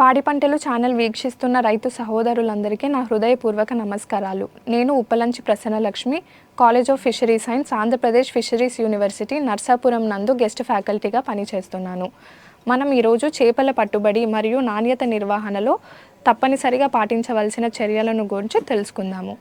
పాడి పంటలు ఛానల్ వీక్షిస్తున్న రైతు సహోదరులందరికీ నా హృదయపూర్వక నమస్కారాలు. నేను Uppalanchi Prasannalakshmi college of fishery science Andhra Pradesh fisheries university Narsapuram నందు గెస్ట్ ఫ్యాకల్టీగా పనిచేస్తున్నాను. మనం ఈరోజు చేపల పట్టుబడి మరియు నాణ్యత నిర్వహణలో తప్పనిసరిగా పాటించవలసిన చర్యలను గురించి తెలుసుకుందాము.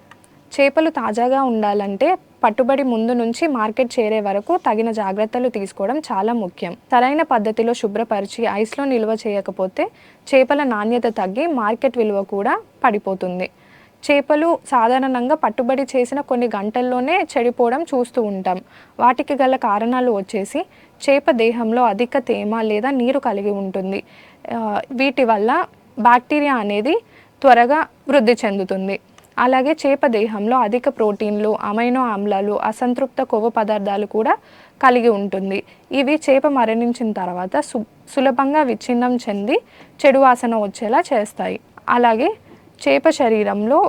చేపలు తాజాగా ఉండాలంటే పట్టుబడి ముందు నుంచి మార్కెట్ చేరే వరకు తగిన జాగ్రత్తలు తీసుకోవడం చాలా ముఖ్యం. సరైన పద్ధతిలో శుభ్రపరిచి ఐస్లో నిల్వ చేయకపోతే చేపల నాణ్యత తగ్గి మార్కెట్ విలువ కూడా పడిపోతుంది. చేపలు సాధారణంగా పట్టుబడి చేసిన కొన్ని గంటల్లోనే చెడిపోవడం చూస్తూ ఉంటాం. వాటికి గల కారణాలు వచ్చేసి చేప దేహంలో అధిక తేమ లేదా నీరు కలిగి ఉంటుంది. వీటి వల్ల బ్యాక్టీరియా అనేది త్వరగా వృద్ధి చెందుతుంది. అలాగే చేప దేహంలో అధిక ప్రోటీన్లు అమైనో ఆమ్లాలు అసంతృప్త కొవ్వు పదార్థాలు కూడా కలిగి ఉంటుంది. ఇవి చేప మరణించిన తర్వాత సు సులభంగా విచ్ఛిన్నం చెంది చెడు వాసన వచ్చేలా చేస్తాయి. అలాగే చేప శరీరంలో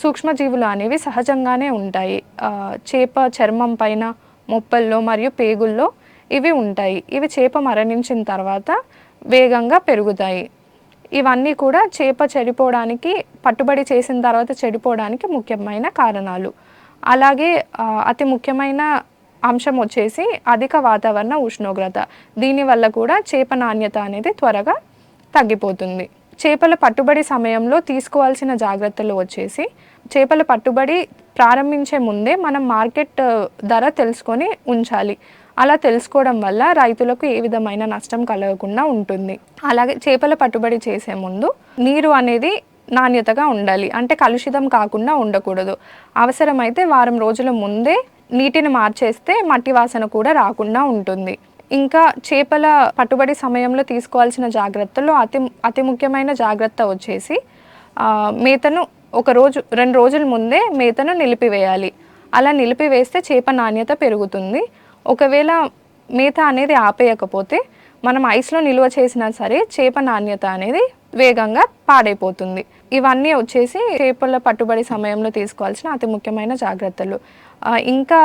సూక్ష్మజీవులు అనేవి సహజంగానే ఉంటాయి. చేప చర్మం పైన మొప్పల్లో మరియు పేగుల్లో ఇవి ఉంటాయి. ఇవి చేప మరణించిన తర్వాత వేగంగా పెరుగుతాయి. ఇవన్నీ కూడా చేప చెడిపోవడానికి పట్టుబడి చేసిన తర్వాత చెడిపోవడానికి ముఖ్యమైన కారణాలు. అలాగే అతి ముఖ్యమైన అంశం వచ్చేసి అధిక వాతావరణ ఉష్ణోగ్రత. దీనివల్ల కూడా చేప నాణ్యత అనేది త్వరగా తగ్గిపోతుంది. చేపల పట్టుబడి సమయంలో తీసుకోవాల్సిన జాగ్రత్తలు వచ్చేసి చేపల పట్టుబడి ప్రారంభించే ముందే మనం మార్కెట్ ధర తెలుసుకొని ఉంచాలి. అలా తెలుసుకోవడం వల్ల రైతులకు ఏ విధమైన నష్టం కలగకుండా ఉంటుంది. అలాగే చేపల పట్టుబడి చేసే ముందు నీరు అనేది నాణ్యతగా ఉండాలి. అంటే కలుషితం కాకుండా ఉండకూడదు. అవసరమైతే వారం రోజుల ముందే నీటిని మార్చేస్తే మట్టి వాసన కూడా రాకుండా ఉంటుంది. ఇంకా చేపల పట్టుబడి సమయంలో తీసుకోవాల్సిన జాగ్రత్తలు అతి అతి ముఖ్యమైన జాగ్రత్త వచ్చేసి మేతను ఒక రోజు రెండు రోజుల ముందే మేతను నిలిపివేయాలి. అలా నిలిపివేస్తే చేప నాణ్యత పెరుగుతుంది. ఒకవేళ మేత అనేది ఆపేయకపోతే మనం ఐస్లో నిల్వ చేసినా సరే చేప నాణ్యత అనేది వేగంగా పాడైపోతుంది. ఇవన్నీ వచ్చేసి చేపల పట్టుబడి సమయంలో తీసుకోవాల్సిన అతి ముఖ్యమైన జాగ్రత్తలు. ఇంకా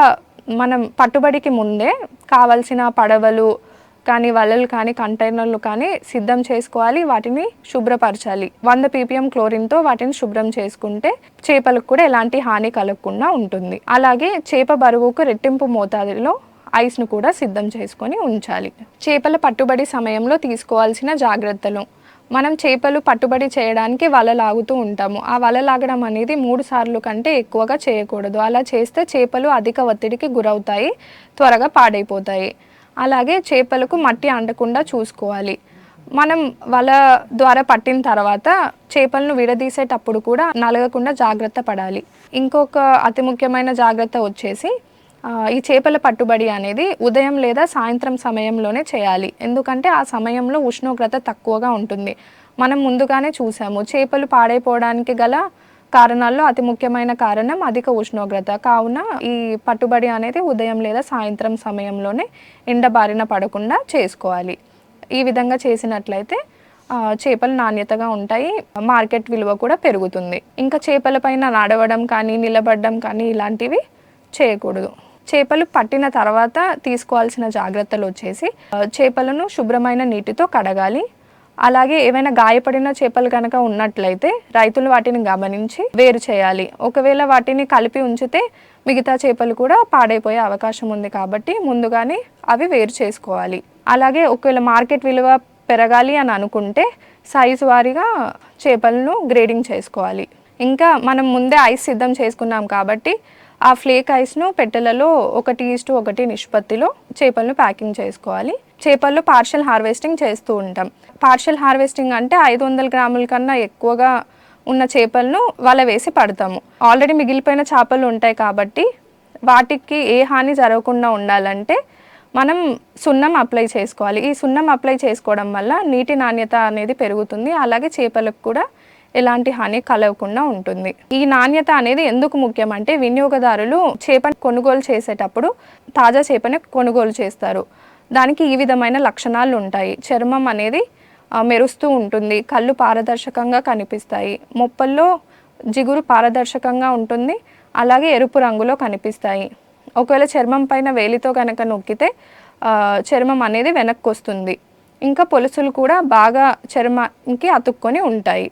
మనం పట్టుబడికి ముందే కావలసిన పడవలు కానీ వలలు కానీ కంటైనర్లు కానీ సిద్ధం చేసుకోవాలి. వాటిని శుభ్రపరచాలి. వంద పీపీఎం క్లోరిన్తో వాటిని శుభ్రం చేసుకుంటే చేపలకు కూడా ఎలాంటి హాని కలగకుండా ఉంటుంది. అలాగే చేప బరువుకు రెట్టింపు మోతాదులో ఐస్ను కూడా సిద్ధం చేసుకొని ఉంచాలి. చేపల పట్టుబడి సమయంలో తీసుకోవాల్సిన జాగ్రత్తలు. మనం చేపలు పట్టుబడి చేయడానికి వల లాగుతూ ఉంటాము. ఆ వల లాగడం అనేది మూడు సార్లు కంటే ఎక్కువగా చేయకూడదు. అలా చేస్తే చేపలు అధిక ఒత్తిడికి గురవుతాయి త్వరగా పాడైపోతాయి. అలాగే చేపలకు మట్టి అంటకుండా చూసుకోవాలి. మనం వల ద్వారా పట్టిన తర్వాత చేపలను విడదీసేటప్పుడు కూడా నలగకుండా జాగ్రత్త పడాలి. ఇంకొక అతి ముఖ్యమైన జాగ్రత్త వచ్చేసి ఈ చేపల పట్టుబడి అనేది ఉదయం లేదా సాయంత్రం సమయంలోనే చేయాలి. ఎందుకంటే ఆ సమయంలో ఉష్ణోగ్రత తక్కువగా ఉంటుంది. మనం ముందుగానే చూసాము చేపలు పాడైపోవడానికి గల కారణాల్లో అతి ముఖ్యమైన కారణం అధిక ఉష్ణోగ్రత. కావున ఈ పట్టుబడి అనేది ఉదయం లేదా సాయంత్రం సమయంలోనే ఎండబారిన పడకుండా చేసుకోవాలి. ఈ విధంగా చేసినట్లయితే చేపలు నాణ్యతగా ఉంటాయి మార్కెట్ విలువ కూడా పెరుగుతుంది. ఇంకా చేపల పైన నడవడం కానీ నిలబడడం కానీ ఇలాంటివి చేయకూడదు. చేపలు పట్టిన తర్వాత తీసుకోవాల్సిన జాగ్రత్తలు వచ్చేసి చేపలను శుభ్రమైన నీటితో కడగాలి. అలాగే ఏవైనా గాయపడిన చేపలు కనుక ఉన్నట్లయితే రైతులు వాటిని గమనించి వేరు చేయాలి. ఒకవేళ వాటిని కలిపి ఉంచితే మిగతా చేపలు కూడా పాడైపోయే అవకాశం ఉంది కాబట్టి ముందుగానే అవి వేరు చేసుకోవాలి. అలాగే ఒకవేళ మార్కెట్ విలువ పెరగాలి అని అనుకుంటే సైజు వారీగా చేపలను గ్రేడింగ్ చేసుకోవాలి. ఇంకా మనం ముందే ఐస్ సిద్ధం చేసుకున్నాం కాబట్టి ఆ ఫ్లేక్ ఐస్ను పెట్టెలలో ఒకటి ఈస్టు ఒకటి నిష్పత్తిలో చేపలను ప్యాకింగ్ చేసుకోవాలి. చేపల్లో పార్షల్ హార్వెస్టింగ్ చేస్తూ ఉంటాం. పార్షల్ హార్వెస్టింగ్ అంటే ఐదు వందల గ్రాముల కన్నా ఎక్కువగా ఉన్న చేపలను వల వేసి పడతాము. ఆల్రెడీ మిగిలిపోయిన చేపలు ఉంటాయి కాబట్టి వాటికి ఏ హాని జరగకుండా ఉండాలంటే మనం సున్నం అప్లై చేసుకోవాలి. ఈ సున్నం అప్లై చేసుకోవడం వల్ల నీటి నాణ్యత అనేది పెరుగుతుంది. అలాగే చేపలకు కూడా ఎలాంటి హాని కలగకుండా ఉంటుంది. ఈ నాణ్యత అనేది ఎందుకు ముఖ్యం అంటే వినియోగదారులు చేపను కొనుగోలు చేసేటప్పుడు తాజా చేపని కొనుగోలు చేస్తారు. దానికి ఈ విధమైన లక్షణాలు ఉంటాయి. చర్మం అనేది మెరుస్తూ ఉంటుంది. కళ్ళు పారదర్శకంగా కనిపిస్తాయి. మొప్పల్లో జిగురు పారదర్శకంగా ఉంటుంది. అలాగే ఎరుపు రంగులో కనిపిస్తాయి. ఒకవేళ చర్మం పైన వేలితో కనుక నొక్కితే చర్మం అనేది వెనక్కి వస్తుంది. ఇంకా పొలుసులు కూడా బాగా చర్మానికి అతుక్కొని ఉంటాయి.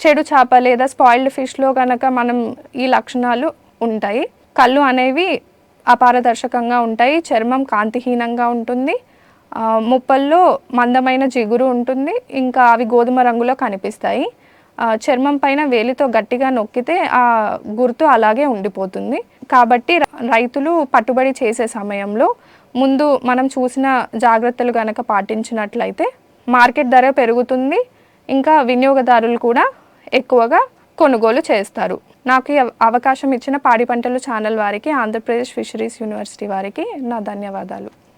చెడు చేప లేదా స్పాయిల్డ్ ఫిష్లో కనుక మనం ఈ లక్షణాలు ఉంటాయి. కళ్ళు అనేవి అపారదర్శకంగా ఉంటాయి. చర్మం కాంతిహీనంగా ఉంటుంది. ముప్పల్లో మందమైన జిగురు ఉంటుంది. ఇంకా అవి గోధుమ రంగులో కనిపిస్తాయి. చర్మం పైన వేలితో గట్టిగా నొక్కితే ఆ గుర్తు అలాగే ఉండిపోతుంది. కాబట్టి రైతులు పట్టుబడి చేసే సమయంలో ముందు మనం చూసిన జాగ్రత్తలు కనుక పాటించినట్లయితే మార్కెట్ ధర పెరుగుతుంది. ఇంకా వినియోగదారులు కూడా ఎక్కువగా కొనుగోలు చేస్తారు. నాకు అవ- అవకాశం ఇచ్చిన పాడి పంటలు ఛానల్ వారికి ఆంధ్రప్రదేశ్ ఫిషరీస్ యూనివర్సిటీ వారికి నా ధన్యవాదాలు.